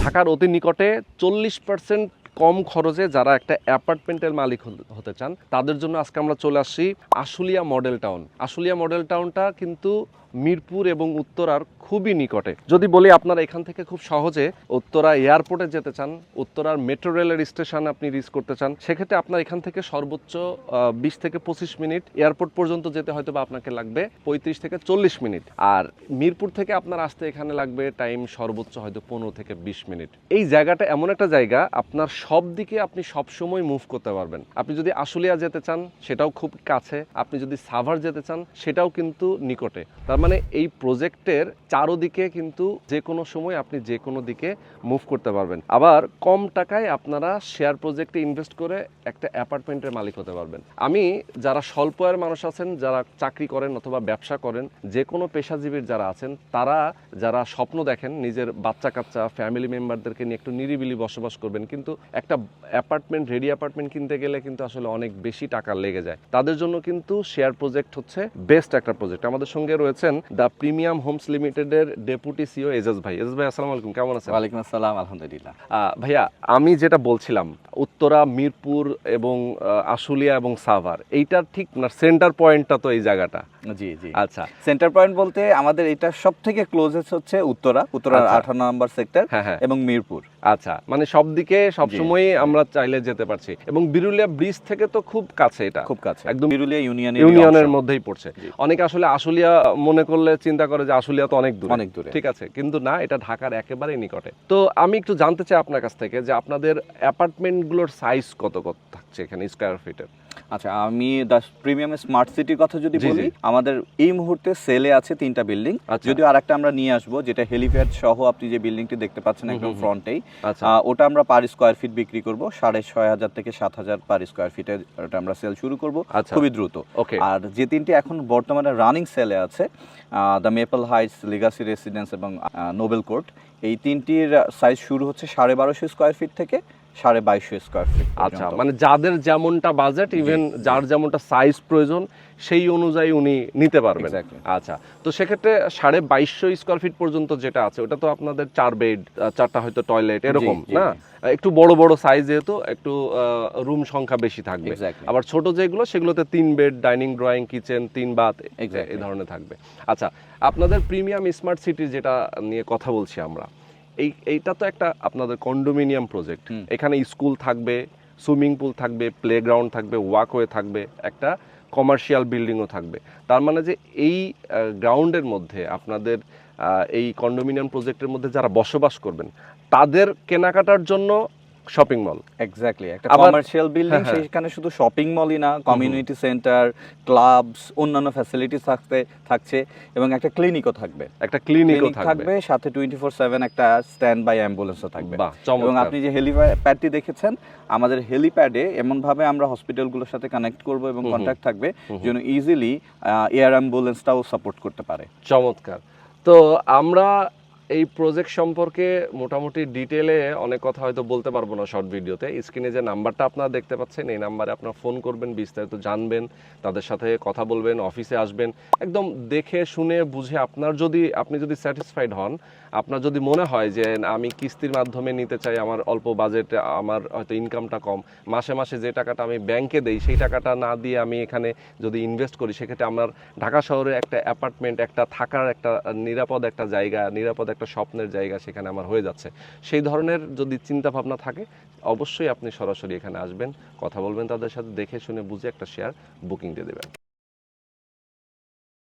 ঢাকার অতি নিকটে চল্লিশ পার্সেন্ট কম খরচে যারা একটা অ্যাপার্টমেন্টের মালিক হতে- চান, তাদের জন্য আজকে আমরা চলে আসি Ashulia model town. Ashulia model টাউনটা কিন্তু মিরপুর এবং উত্তরার খুবই নিকটে। যদি বলি আপনারা এখান থেকে খুব সহজে উত্তরা এয়ারপোর্টে যেতে চান, উত্তরার মেট্রো রেলের স্টেশন আপনি রিচ করতে চান, সেক্ষেত্রে আপনার এখান থেকে সর্বোচ্চ বিশ থেকে পঁচিশ মিনিট এয়ারপোর্ট পর্যন্ত যেতে হয়তো বা আপনাকে লাগবে পঁয়ত্রিশ থেকে চল্লিশ মিনিট। আর মিরপুর থেকে আপনার আসতে এখানে লাগবে টাইম সর্বোচ্চ হয়তো পনেরো থেকে বিশ মিনিট। এই জায়গাটা এমন একটা জায়গা, আপনার সব দিকে আপনি সব সময় মুভ করতে পারবেন। আপনি যদি আশুলিয়া যেতে চান, সেটাও খুব কাছে। আপনি যদি সাভার যেতে চান, সেটাও কিন্তু নিকটে। তার মানে এই প্রজেক্টের চারোদিকে কিন্তু যে কোনো সময় আপনি যে কোনো দিকে মুভ করতে পারবেন। আবার কম টাকায় আপনারা শেয়ার প্রজেক্টে ইনভেস্ট করে একটা অ্যাপার্টমেন্টের মালিক হতে পারবেন। আমি যারা স্বল্প আয়ের মানুষ আছেন, যারা চাকরি করেন অথবা ব্যবসা করেন, যে কোনো পেশাজীবীর যারা আছেন, তারা যারা স্বপ্ন দেখেন নিজের বাচ্চা কাচ্চা ফ্যামিলি মেম্বারদেরকে নিয়ে একটু নিরিবিলি বসবাস করবেন, কিন্তু একটা অ্যাপার্টমেন্ট রেডি অ্যাপার্টমেন্ট কিনতে গেলে কিন্তু আসলে অনেক বেশি টাকা লেগে যায়। তাদের জন্য কিন্তু শেয়ার প্রজেক্ট হচ্ছে বেস্ট একটা প্রজেক্ট আমাদের সঙ্গে রয়েছেন দ্য প্রিমিয়াম হোমস লিমিটেডের ডেপুটি সিও এজাজ ভাই। এজাজ ভাই আসসালামু আলাইকুম কেমন আছেন? ওয়ালাইকুম আসসালাম আলহামদুলিল্লাহ। ভাইয়া আমি যেটা বলছিলাম উত্তরা মিরপুর এবং আশুলিয়া এবং সাভার এইটার ঠিক না সেন্টার পয়েন্টটা তো এই জায়গাটা? জি জি। আচ্ছা। সেন্টার পয়েন্ট বলতে আমাদের এটা সব থেকে ক্লোজেস্ট হচ্ছে উত্তরা উত্তরার আচ্ছা। আঠারো নম্বর সেক্টর হ্যাঁ হ্যাঁ। এবং মিরপুর। আচ্ছা মানে সব দিকে সবসময় আমরা চাইলে যেতে পারছি। এবং বিরুলিয়া ব্রিজ থেকে তো খুব কাছে এটা। খুব কাছে। একদম বিরুলিয়া ইউনিয়নের ইউনিয়নের মধ্যেই পড়ছে। অনেকে আসলে আশুলিয়া মনে করলে চিন্তা করে যে আশুলিয়া তো অনেক দূরে। অনেক দূরে। ঠিক আছে কিন্তু না এটা ঢাকার একেবারেই নিকটে। তো আমি একটু জানতে চাই আপনার কাছ থেকে যে আপনাদের অ্যাপার্টমেন্টগুলোর সাইজ কত কত থাকছে এখানে স্কোয়ার ফিটের? আচ্ছা আমি দ্য প্রিমিয়াম স্মার্ট সিটির কথা যদি বলি আমাদের এই মুহূর্তে সেলে আছে তিনটা বিল্ডিং। আচ্ছা। যদিও আরেকটা আমরা নিয়ে আসব যেটা হেলিপ্যাড সহ আপনি যে বিল্ডিংটি দেখতে পাচ্ছেন একদম। ফ্রন্টেই ওটা আমরা পার স্কোয়ার ফিট বিক্রি করব। সাড়ে ছয় হাজার থেকে সাত হাজার পার স্কোয়ার ফিটে ওটা আমরা সেল শুরু করব। আচ্ছা। খুবই দ্রুত। ওকে। আর যে তিনটি এখন বর্তমানে রানিং সেলে আছে the maple heights legacy residence এবং নোবেল কোর্ট এই তিনটির সাইজ শুরু হচ্ছে সাড়ে বারোশো স্কোয়ার ফিট থেকে সাড়ে বাইশশো স্কোয়ার ফিট আচ্ছা মানে যাদের যেমনটা বাজেট ইভেন যার যেমনটা সাইজ প্রয়োজন সেই অনুযায়ী উনি নিতে পারবেন। আচ্ছা তো সেক্ষেত্রে সাড়ে বাইশশো স্কোয়ার ফিট পর্যন্ত যেটা আছে ওটা তো আপনাদের চার বেড চারটা হয়তো টয়লেট এরকম না? একটু বড় বড় সাইজ যেহেতু একটু রুম সংখ্যা বেশি থাকবে। আবার ছোট যেগুলো সেগুলোতে তিন বেড ডাইনিং ড্রয়িং কিচেন তিন বাথ. এই ধরনের থাকবে। আচ্ছা আপনাদের প্রিমিয়াম স্মার্ট সিটি যেটা নিয়ে কথা বলছি আমরা এই এইটা তো একটা আপনাদের কন্ডোমিনিয়াম প্রজেক্ট। এখানে স্কুল থাকবে সুইমিং পুল থাকবে প্লেগ্রাউন্ড থাকবে ওয়াকওয়ে থাকবে একটা কমার্শিয়াল বিল্ডিংও থাকবে। তার মানে যে এই গ্রাউন্ডের মধ্যে আপনাদের এই কন্ডোমিনিয়াম প্রজেক্টের মধ্যে যারা বসবাস করবেন তাদের কেনাকাটার জন্য শপিং মল এক্স্যাক্টলি একটা কমার্শিয়াল বিল্ডিং। সেখানে শুধু শপিং মলই না কমিউনিটি সেন্টার ক্লাবস অন্যান্য ফ্যাসিলিটিস থাকতে থাকছে এবং একটা ক্লিনিকও থাকবে। একটা ক্লিনিকও ক্লিনিক থাকবে। সাথে টোয়েন্টি ফোর সেভেন একটা স্ট্যান্ড বাই অ্যাম্বুলেন্সও থাকবে এবং আপনি যে হেলিপ্যাডটি দেখেছেন আমাদের হেলিপ্যাডে এমনভাবে আমরা হসপিটালগুলোর সাথে কানেক্ট করব এবং। কন্ট্যাক্ট থাকবে। যেন ইজিলি এয়ার অ্যাম্বুলেন্সটাও সাপোর্ট করতে পারে। চমৎকার। তো আমরা এই প্রজেক্ট সম্পর্কে মোটামুটি ডিটেলে অনেক কথা হয়তো বলতে পারব না শর্ট ভিডিওতে স্ক্রিনে যে নাম্বারটা আপনারা দেখতে পাচ্ছেন, এই নাম্বারে আপনারা ফোন করবেন, বিস্তারিত জানবেন, তাদের সাথে কথা বলবেন অফিসে আসবেন। একদম দেখে, শুনে, বুঝে আপনার যদি, আপনি যদি স্যাটিসফাইড হন, আপনার যদি মনে হয় যে আমি কিস্তির মাধ্যমে নিতে চাই, আমার অল্প বাজেটে আমার হয়তো ইনকামটা কম, মাসে মাসে যে টাকাটা আমি ব্যাংকে দেই, সেই টাকাটা না দিয়ে আমি এখানে যদি ইনভেস্ট করি, সেক্ষেত্রে আমার ঢাকা শহরে একটা অ্যাপার্টমেন্ট একটা থাকার, একটা নিরাপদ একটা জায়গা, নিরাপদ একটা স্বপ্নের জায়গা সেখানে আমার হয়ে যাচ্ছে। সেই ধরনের যদি চিন্তা ভাবনা থাকে, অবশ্যই আপনি সরাসরি এখানে আসবেন, কথা বলবেন তাদের সাথে, দেখে শুনে বুঝে একটা শেয়ার বুকিং দিয়ে দেবেন।